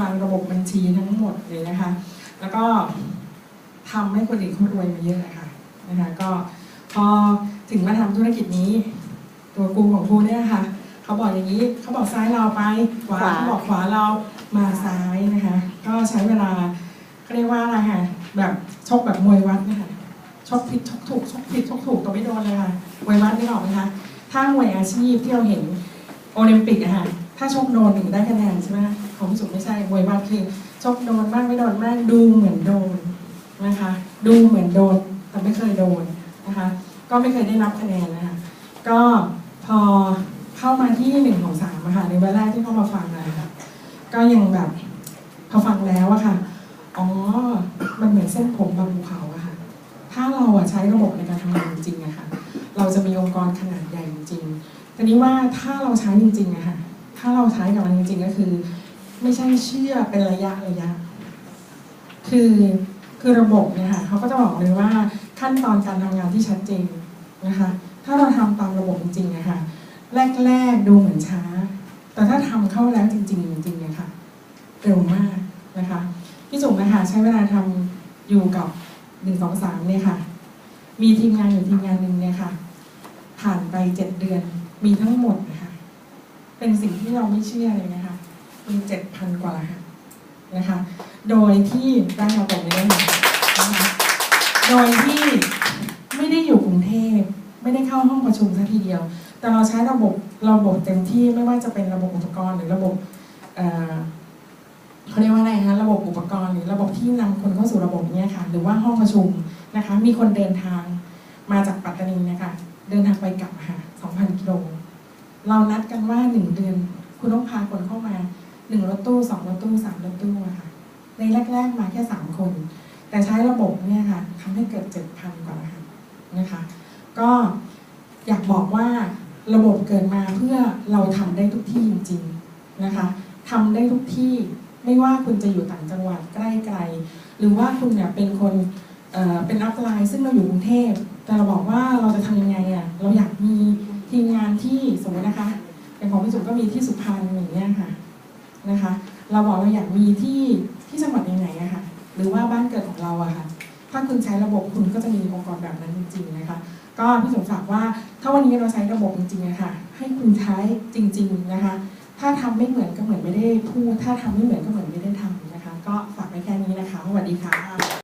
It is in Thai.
วางระบบบัญชีทั้งหมดเลยนะคะ แล้วก็ทำให้คนอื่นเขารวยมาเยอะนะคะนะคะ ก็พอถึงมาทำธุรกิจนี้ ตัวกูของกูเนี่ยค่ะเขาบอกอย่างนี้เขาบอกซ้ายเราไปขวาขวาเขาบอกขวาเรามาซ้ายนะคะ ก็ใช้เวลาเขาเรียกว่าอะไรค่ะแบบชกแบบมวยวัดนะคะชกผิดชกถูกชกผิดชกถูกตัวไม่โดนเลยค่ะมวยวัดนี่ออกไหมคะถ้ามวยอาชีพที่เราเห็นโอลิมปิกอะค่ะ ถ้าชกโดนถึงได้คะแนนใช่ไหมคะของสุไม่ใช่มวยวัดคือชกโดนบ้างไม่โดนบ้างดูเหมือนโดนนะคะ ดูเหมือนโดนแต่ไม่เคยโดนนะคะ ก็ไม่เคยได้รับคะแนนนะคะก็พอเข้ามาที่หนึ่งของสามะค่ะในวันแรกที่เข้ามาฟังนะคะก็ยังแบบพอฟังแล้วอะค่ะอ๋อมันเหมือนเส้นผมบนภูเขาอะค่ะ ถ้าเราอะใช้ระบบในการทำงานจริงๆอะค่ะ เราจะมีองค์กรขนาดใหญ่จริงๆทีนี้ว่าถ้าเราใช้จริงๆอะค่ะ ถ้าเราใช้กับมันจริงๆก็คือ ไม่ใช่เชื่อเป็นระยะระยะ คือคือระบบเนี่ยค่ะเขาก็จะบอกเลยว่าขั้นตอนการทำงานที่ชัดเจนนะคะ ถ้าเราทำตามระบบจริงๆนะคะแรกๆดูเหมือนช้า แต่ถ้าทำเข้าแล้วจริง ๆ จริงๆเนี่ยค่ะเร็วมากนะคะพี่จุ๋มนะคะใช้เวลาทำอยู่กับหนึ่งสองสามเนี่ยค่ะ มีทีมงานอยู่ทีมงานหนึ่งเนี่ยค่ะ ผ่านไปเจ็ดเดือนมีทั้งหมดนะคะ เป็นสิ่งที่เราไม่เชื่อเลยนะคะมีเจ็ดพันกว่ารหัสนะคะ โดยที่ได้เราตกไม่ได้หมดนะคะโดยที่ไม่ได้อยู่กรุงเทพไม่ได้เข้าห้องประชุมซะทีเดียว แต่เราใช้ระบบระบบเต็มที่ไม่ว่าจะเป็นระบบอุปกรณ์หรือระบบเอ่อเขาเรียกว่าอะไรคะระบบอุปกรณ์หรือระบบที่นำคนเข้าสู่ระบบเนี้ยค่ะ หรือว่าห้องประชุมนะคะ มีคนเดินทางมาจากปัตตานีนะคะ เดินทางไปกลับค่ะ2,000 กิโล เรานัดกันว่าหนึ่งเดือน คุณต้องพาคนเข้ามาหนึ่งรถตู้สองรถตู้สามรถตู้อะค่ะ ในแรก ๆ มาแค่สามคน แต่ใช้ระบบเนี่ยค่ะทำให้เกิดเจ็ดพันกว่ารหัสนะคะ ก็อยากบอกว่าระบบเกิดมาเพื่อเราทำได้ทุกที่จริง ๆนะคะทำได้ทุกที่ไม่ว่าคุณจะอยู่ต่างจังหวัดใกล้ไกล หรือว่าคุณเนี่ยเป็นคนเเป็นอัพไลน์ซึ่งเราอยู่กรุงเทพแต่เราบอกว่าเราจะทำยังไง ก็มีที่สุพรรณอย่างเงี้ยค่ะนะคะ เราบอกเราอยากมีที่ที่จังหวัดไหนๆอะค่ะหรือว่าบ้านเกิดของเราอะค่ะ ถ้าคุณใช้ระบบคุณก็จะมีองค์กรแบบนั้นจริง ๆนะคะ ก็พี่สมศักดิ์ว่าถ้าวันนี้เราใช้ระบบจริงๆอะคะให้คุณใช้จริง ๆนะคะ ถ้าทำไม่เหมือนก็เหมือนไม่ได้พูดถ้าทำไม่เหมือนก็เหมือนไม่ได้ทำนะคะ ก็ฝากไว้แค่นี้นะคะสวัสดีค่ะ